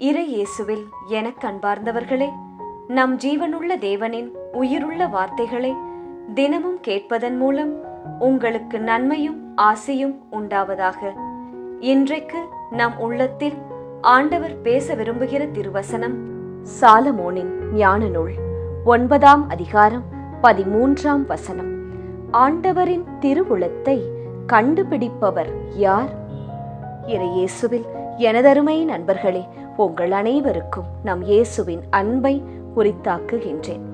இறை இயேசுவில் எனக் அன்பார்ந்தவர்களே நம் ஜீவனுள்ள தேவனின் உயிருள்ள வார்த்தைகளை தினமும் கேட்பதன் மூலம் உங்களுக்கு நன்மையும் ஆசையும் உண்டாவதாக. இன்றைக்கு நம் உள்ளத்தில் ஆண்டவர் பேச விரும்புகிற திருவசனம் சாலமோனின் ஞான நூல் ஒன்பதாம் அதிகாரம் பதிமூன்றாம் வசனம். ஆண்டவரின் திருவுளத்தை கண்டுபிடிப்பவர் யார்? இறையேசுவில் எனதருமை நண்பர்களே உங்கள் அனைவருக்கும் நம் இயேசுவின் அன்பை உரித்தாக்குகின்றேன்.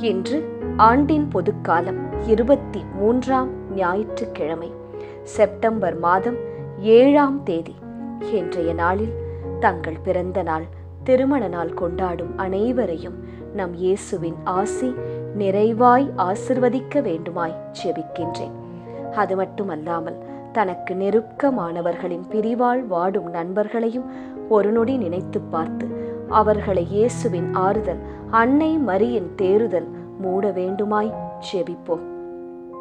இன்று ஆண்டின் பொதுக்காலம் இருபத்தி மூன்றாம் ஞாயிற்றுக்கிழமை செப்டம்பர் மாதம் ஏழாம் தேதி. இன்றைய நாளில் தங்கள் பிறந்த நாள் திருமண நாள் கொண்டாடும் அனைவரையும் நம் இயேசுவின் ஆசி நிறைவாய் ஆசிர்வதிக்க வேண்டுமாய் ஜெபிக்கின்றேன் அது மட்டுமல்லாமல் தனக்கு நெருக்கமானவர்களின் பிரிவால் வாடும் நண்பர்களையும் ஒரு நொடி நினைத்து பார்த்து அவர்களை இயேசுவின் ஆறுதல் அன்னை மரியின் தேறுதல் மூட வேண்டுமாய் ஜெபிப்போம்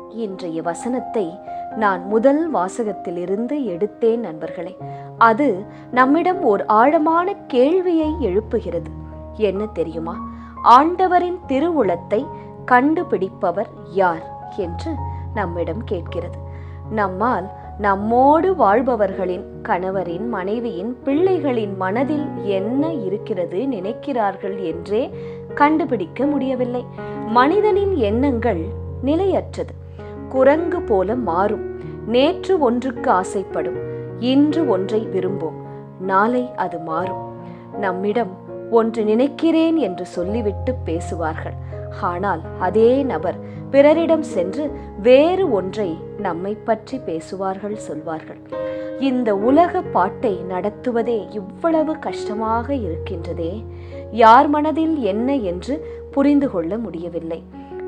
இன்றைய வசனத்தை நான் முதல் வாசகத்திலிருந்து எடுத்தேன் நண்பர்களே. அது நம்மிடம் ஓர் ஆழமான கேள்வியை எழுப்புகிறது. என்ன தெரியுமா? ஆண்டவரின் திருவுளத்தை கண்டுபிடிப்பவர் யார்? என்று நம்மிடம் கேட்கிறது. நம்மால் நம்மோடு வாழ்பவர்களின் கணவரின் மனைவியின் பிள்ளைகளின் மனதில் என்ன இருக்கிறது நினைக்கிறார்கள் என்றே கண்டுபிடிக்க முடியவில்லை. மனிதனின் எண்ணங்கள் நிலையற்றது. குரங்கு போல மாறும். நேற்று ஒன்றுக்கு ஆசைப்படும். இன்று ஒன்றை விரும்பும். நாளை அது மாறும். நம்மிடம் ஒன்று நினைக்கிறேன் என்று சொல்லிவிட்டு பேசுவார்கள். ஆனால் அதே நபர் பிறரிடம் சென்று வேறு ஒன்றை நம்மை பற்றி பேசுவார்கள் சொல்வார்கள். இந்த உலக பாட்டை நடத்துவதே இவ்வளவு கஷ்டமாக இருக்கின்றதே. யார் மனதில் என்ன என்று புரிந்து கொள்ள முடியவில்லை.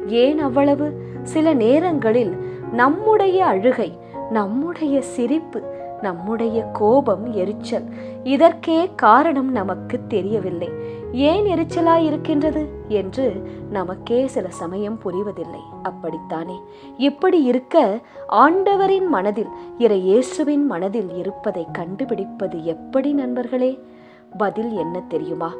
ஏன் அவ்வளவு? சில நேரங்களில் நம்முடைய அழுகை நம்முடைய சிரிப்பு நம்முடைய கோபம் எரிச்சல் இதற்கே காரணம் நமக்கு தெரியவில்லை. ஏன் எரிச்சலாய் இருக்கின்றது? என்று நமக்கே சில சமயம் புரிவதில்லை. அப்படித்தானே? இப்படி இருக்க ஆண்டவரின் மனதில் இற இயேசுவின் மனதில் இருப்பதை கண்டுபிடிப்பது எப்படி நண்பர்களே? பதில் என்ன தெரியுமா?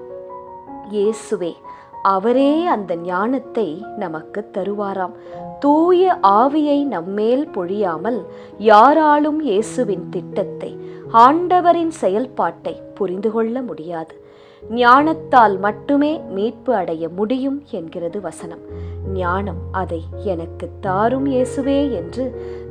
இயேசுவே அவரே அந்த ஞானத்தை நமக்கு தருவாராம். தூய ஆவியை நம்மேல் பொழியாமல் யாராலும் இயேசுவின் திட்டத்தை ஆண்டவரின் செயல்பாட்டை புரிந்து கொள்ள முடியாது. ஞானத்தால் மட்டுமே மீட்பு அடைய முடியும் என்கிறது வசனம். ஞானம் அதை எனக்கு தாரும் இயேசுவே என்று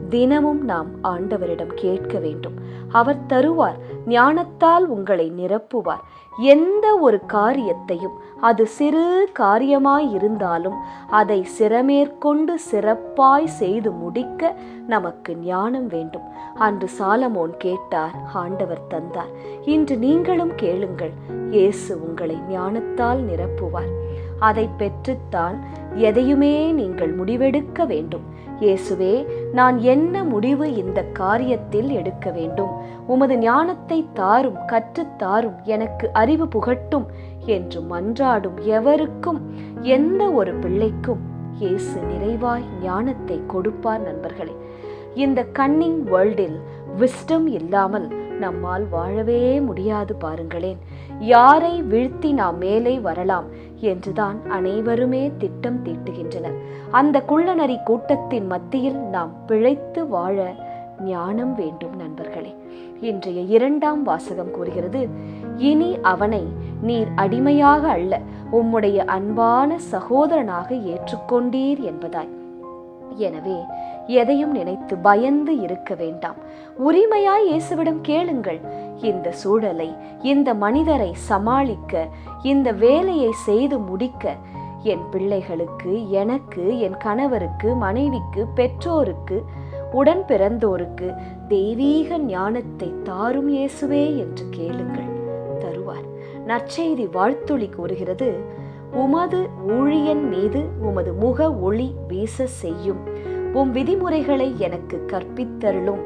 தினமும் நாம் ஆண்டவரிடம் கேட்க வேண்டும். அவர் தருவார் ஞானத்தால் உங்களை நிரப்புவார். எந்த ஒரு காரியத்தையும் அது சிறு காரியமாய் இருந்தாலும் அதை சிறமேற்கொண்டு சிறப்பாய் செய்து முடிக்க நமக்கு ஞானம் வேண்டும். அன்று சாலமோன் கேட்டார் ஆண்டவர் தந்தார். இன்று நீங்களும் கேளுங்கள் இயேசு உங்களை ஞானத்தால் நிரப்புவார். அதை பெற்றுத்தான் எதையுமே நீங்கள் முடிவெடுக்க வேண்டும். இயேசுவே நான் என்ன முடிவு இந்த காரியத்தில் எடுக்க வேண்டும்? உமது ஞானத்தை தாரும் கற்றுத்தாரும் எனக்கு அறிவு புகட்டும் என்று மன்றாடும் எவருக்கும் எந்த ஒரு பிள்ளைக்கும் இயேசு நிறைவாய் ஞானத்தை கொடுப்பார் நண்பர்களே. இந்த கன்னிங் வேர்ல்டில் விஸ்டம் இல்லாமல் நம்மால் வாழவே முடியாது பாருங்களேன். யாரை வீழ்த்தி நாம் மேலே வரலாம் என்றுதான் அனைவருமே திட்டம் தீட்டுகின்றனர். அந்த குள்ளநரி கூட்டத்தின் மத்தியில் நாம் பிழைத்து வாழ ஞானம் வேண்டும் நண்பர்களே. இன்றைய இரண்டாம் வாசகம் கூறுகிறது இனி அவனை நீர் அடிமையாக அல்ல உம்முடைய அன்பான சகோதரனாக ஏற்றுக்கொண்டீர் என்பதாய். எனவே எதையும் நினைத்து பயந்து இருக்க வேண்டாம். உரிமையாய் இயேசுவிடம் கேளுங்கள். இந்த சூழலை இந்த மனிதரை சமாளிக்க இந்த வேலையை செய்து முடிக்க என் பிள்ளைகளுக்கு எனக்கு என் கணவருக்கு மனைவிக்கு பெற்றோருக்கு உடன் பிறந்தோருக்கு தெய்வீக ஞானத்தை தாரும் இயேசுவே என்று கேளுங்கள் தருவார். நற்செய்தி வாழ்த்துளி கூறுகிறது. உமது ஊழியன் மீது உமது முக ஒளி வீச செய்யும். உம் விதிமுறைகளை எனக்கு கற்பித்தருளும்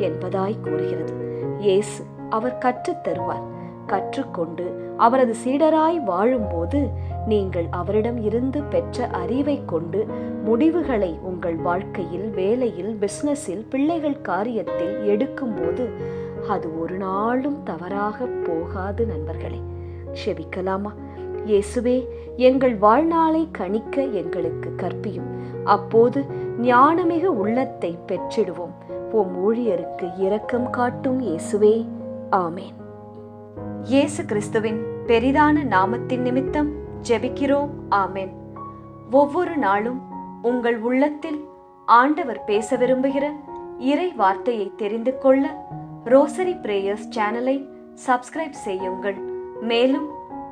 என்பதாய் கூறுகிறது. இயேசு அவர் கற்றுத் தருவார். கற்றுக்கொண்டு அவரது சீடராய் வாழும்போது நீங்கள் அவரிடம் இருந்து பெற்ற அறிவை கொண்டு முடிவுகளை உங்கள் வாழ்க்கையில் வேலையில் பிசினஸில் பிள்ளைகள் காரியத்தில் எடுக்கும்போது அது ஒரு நாளும் தவறாக போகாது நண்பர்களே. செபிக்கலாமா இயேசுவே எங்கள் வாழ்நாளை கணிக்க எங்களுக்கு கற்பியும். அப்போது ஞானமிகு உள்ளத்தை பெற்றிடுவோம். உம் ஊழியருக்கு இரக்கம் காட்டும் இயேசுவே. ஆமேன். இயேசு கிறிஸ்துவின் பெரிதான நாமத்தின் நிமித்தம் ஜெபிக்கிறோம். ஆமேன். ஒவ்வொரு நாளும் உங்கள் உள்ளத்தில் ஆண்டவர் பேச விரும்புகிற இறை வார்த்தையை தெரிந்து கொள்ள ரோசரி பிரேயர்ஸ் சேனலை சப்ஸ்கிரைப் செய்யுங்கள். மேலும்